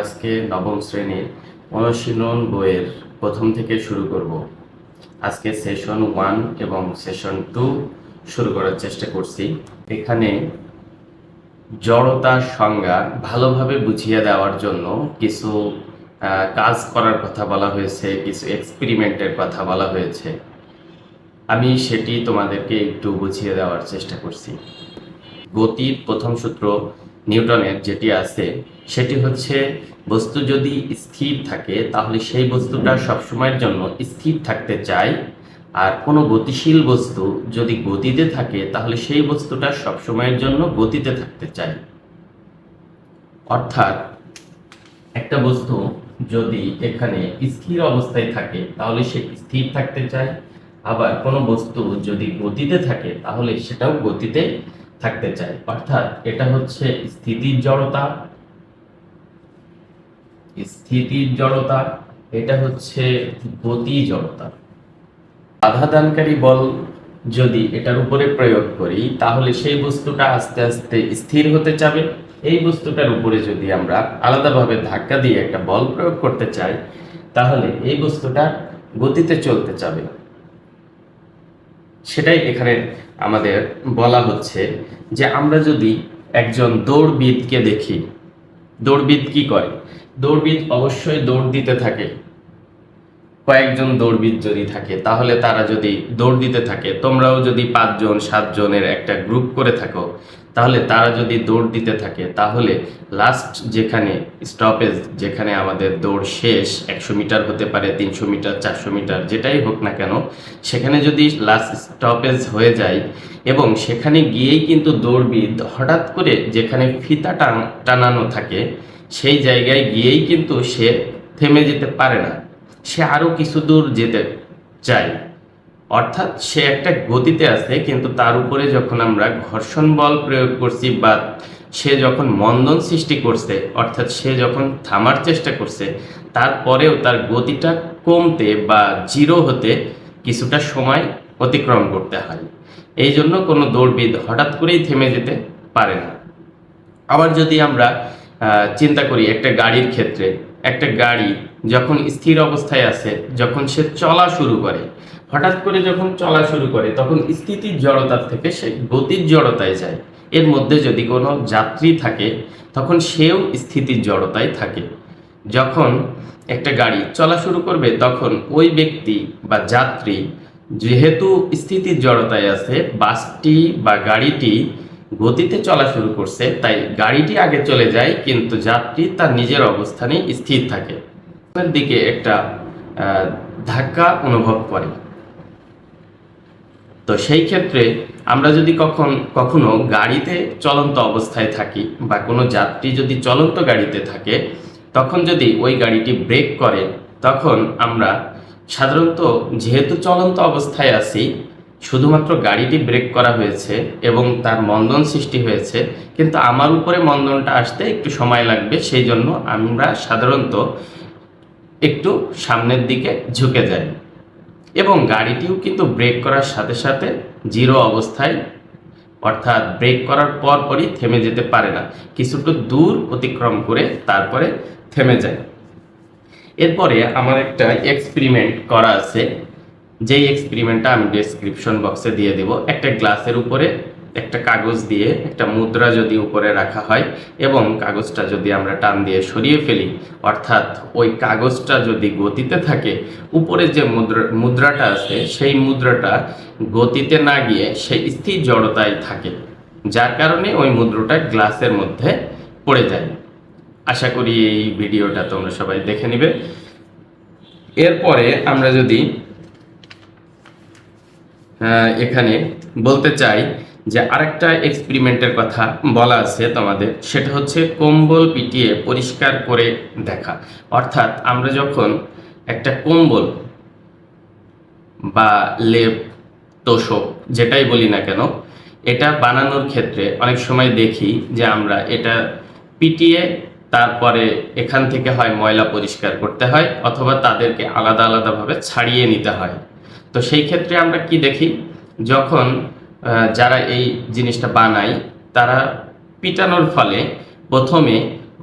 আজকে নবম শ্রেণির অনুশীলন বইয়ের প্রথম থেকে শুরু করব। আজকে সেশন ওয়ান এবং সেশন টু শুরু করার চেষ্টা করছি। এখানে জড়তার সংজ্ঞা ভালোভাবে বুঝিয়ে দেওয়ার জন্য কিছু কাজ করার কথা বলা হয়েছে, কিছু এক্সপেরিমেন্টের কথা বলা হয়েছে। আমি সেটি তোমাদেরকে একটু বুঝিয়ে দেওয়ার চেষ্টা করছি। গতির প্রথম সূত্র নিউটনের যেটি আছে, সেটি হচ্ছে বস্তু যদি স্থির থাকে, তাহলে সেই বস্তুটা সবসময়ের জন্য স্থির থাকতে চায় আর কোনো গতিশীল বস্তু যদি গতিতে থাকে, তাহলে সেই বস্তুটা সবসময়ের জন্য গতিতে থাকতে চায় অর্থাৎ একটা বস্তু যদি এখানে স্থির অবস্থায় থাকে, তাহলে সে স্থির থাকতে চায়। আবার কোনো বস্তু যদি গতিতে থাকে, তাহলে সেটাও গতিতে থাকতে চাই। অর্থাৎ এটা হচ্ছে স্থিতির জড়তা। স্থিতির জড়তা, এটা হচ্ছে গতি জড়তা। বাধাদানকারী বল যদি এটার উপরে প্রয়োগ করি, তাহলে সেই বস্তুটা আস্তে আস্তে স্থির হতে চাবে। এই বস্তুটার উপরে যদি আমরা আলাদাভাবে ধাক্কা দিয়ে একটা বল প্রয়োগ করতে চাই, তাহলে এই বস্তুটা গতিতে চলতে চাবে। সেটাই এখানে আমাদের বলা হচ্ছে যে আমরা যদি একজন দৌড়বিদকে দেখি, দৌড়বিদ কি করে? দৌড়বিদ অবশ্যই দৌড় দিতে থাকে। কয়েকজন দৌড়বিদ যদি থাকে, তাহলে তারা যদি দৌড় দিতে থাকে, তোমরাও যদি পাঁচজন, সাতজনের একটা গ্রুপ করে থাকো তাহলে তারা যদি দৌড় দিতে থাকে, তাহলে লাস্ট যেখানে স্টপেজ যেখানে আমাদের দৌড় শেষ, একশো মিটার হতে পারে, তিনশো মিটার, চারশো মিটার, যেটাই হোক না কেন, সেখানে যদি লাস্ট স্টপেজ হয়ে যায় এবং সেখানে গিয়েই কিন্তু দৌড়বিদ হঠাৎ করে যেখানে ফিতা টান, টানানো থাকে, সেই জায়গায় গিয়েই কিন্তু সে থেমে যেতে পারে না। সে আরও কিছু দূর যেতে চায়। অর্থাৎ সে একটা গতিতে আছে, কিন্তু তার উপরে যখন আমরা ঘর্ষণ বল প্রয়োগ করছি বা সে যখন মন্দন সৃষ্টি করছে, অর্থাৎ সে যখন থামার চেষ্টা করছে, তারপরেও তার গতিটা কমতে বা জিরো হতে কিছুটা সময় অতিক্রম করতে হয়। এই জন্য কোনো দৌড়বিদ হঠাৎ করেই থেমে যেতে পারে না। আবার যদি আমরা চিন্তা করি একটা গাড়ির ক্ষেত্রে, একটা গাড়ি যখন স্থির অবস্থায় আছে, যখন সে চলা শুরু করে হঠাৎ করে যখন চলা শুরু করে, তখন স্থিতির জড়তার থেকে সে গতির জড়তায় যায়। এর মধ্যে যদি কোনো যাত্রী থাকে, তখন সেও স্থিতির জড়তায় থাকে। যখন একটা গাড়ি চলা শুরু করবে, তখন ওই ব্যক্তি বা যাত্রী যেহেতু স্থিতির জড়তায় আছে, বাসটি বা গাড়িটি গতিতে চলা শুরু করছে, তাই গাড়িটি আগে চলে যায়, কিন্তু যাত্রী তার নিজের অবস্থানে স্থির থাকে। দিকে একটা ধাক্কা অনুভব করে। তো সেই ক্ষেত্রে আমরা যদি কখন, কখনো গাড়িতে চলন্ত অবস্থায় থাকি বা কোনো যাত্রী যদি চলন্ত গাড়িতে থাকে, তখন যদি ওই গাড়িটি ব্রেক করে, তখন আমরা সাধারণত যেহেতু চলন্ত অবস্থায় আছি, শুধুমাত্র গাড়িটি ব্রেক করা হয়েছে এবং তার মন্দন সৃষ্টি হয়েছে, কিন্তু আমার উপরে মন্দনটা আসতে একটু সময় লাগবে, সেই জন্য আমরা সাধারণত একটু সামনের দিকে ঝুঁকে যাই। এবং গাড়িটিও কিন্তু ব্রেক করার সাথে সাথে জিরো অবস্থায়, অর্থাৎ ব্রেক করার পর পরই থেমে যেতে পারে না। কিছুটা দূর অতিক্রম করে তারপরে থেমে যায়। এরপরে আমার একটা এক্সপেরিমেন্ট করা আছে। যেই এক্সপেরিমেন্টটা আমি ডেসক্রিপশন বক্সে দিয়ে দেব। একটা গ্লাসের উপরে একটা কাগজ দিয়ে, একটা মুদ্রা যদি উপরে রাখা হয় এবং কাগজটা যদি আমরা টান দিয়ে সরিয়ে ফেলি, অর্থাৎ ওই কাগজটা যদি গতিতে থাকে, উপরে যে মুদ্রা, মুদ্রাটা আছে, সেই মুদ্রাটা গতিতে না গিয়ে সেই স্থির জড়তায় থাকে, যার কারণে ওই মুদ্রাটা গ্লাসের মধ্যে পড়ে যায়। আশা করি এই ভিডিওটা তোমরা সবাই দেখে নিবে। এরপরে আমরা যদি এখানে বলতে চাই যে আরেকটা এক্সপেরিমেন্টের কথা বলা আছে তোমাদের, সেটা হচ্ছে কম্বল পিটিয়ে পরিষ্কার করে দেখা। অর্থাৎ আমরা যখন একটা কম্বল বা লেপ, তোষক, যেটাই বলি না কেন, এটা বানানোর ক্ষেত্রে অনেক সময় দেখি যে আমরা এটা পিটিয়ে তারপরে এখান থেকে হয় ময়লা পরিষ্কার করতে হয় অথবা তাদেরকে আলাদা আলাদাভাবে ছাড়িয়ে নিতে হয়। তো সেই ক্ষেত্রে আমরা কি দেখি? যখন যারা এই জিনিসটা বানায়, তারা পিটানোর ফলে প্রথমে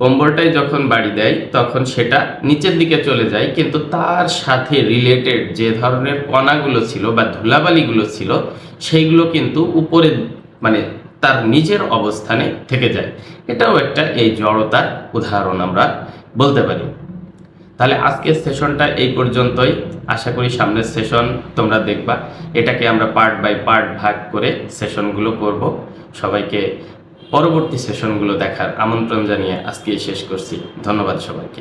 কম্বলটাই যখন বাড়ি দেয়, তখন সেটা নিচের দিকে চলে যায়, কিন্তু তার সাথে রিলেটেড যে ধরনের কণাগুলো ছিল বা ধুলাবালিগুলো ছিল, সেইগুলো কিন্তু উপরে মানে তার নিজের অবস্থানে থেকে যায়। এটাও একটা এই জড়তার উদাহরণ আমরা বলতে পারি। তাহলে আজকের সেশনটা এই পর্যন্তই। আশা করি সামনের সেশন তোমরা দেখবা। এটাকে আমরা পার্ট বাই পার্ট ভাগ করে সেশনগুলো করব। সবাইকে পরবর্তী সেশনগুলো দেখার আমন্ত্রণ জানিয়ে আজকে শেষ করছি। ধন্যবাদ সবাইকে।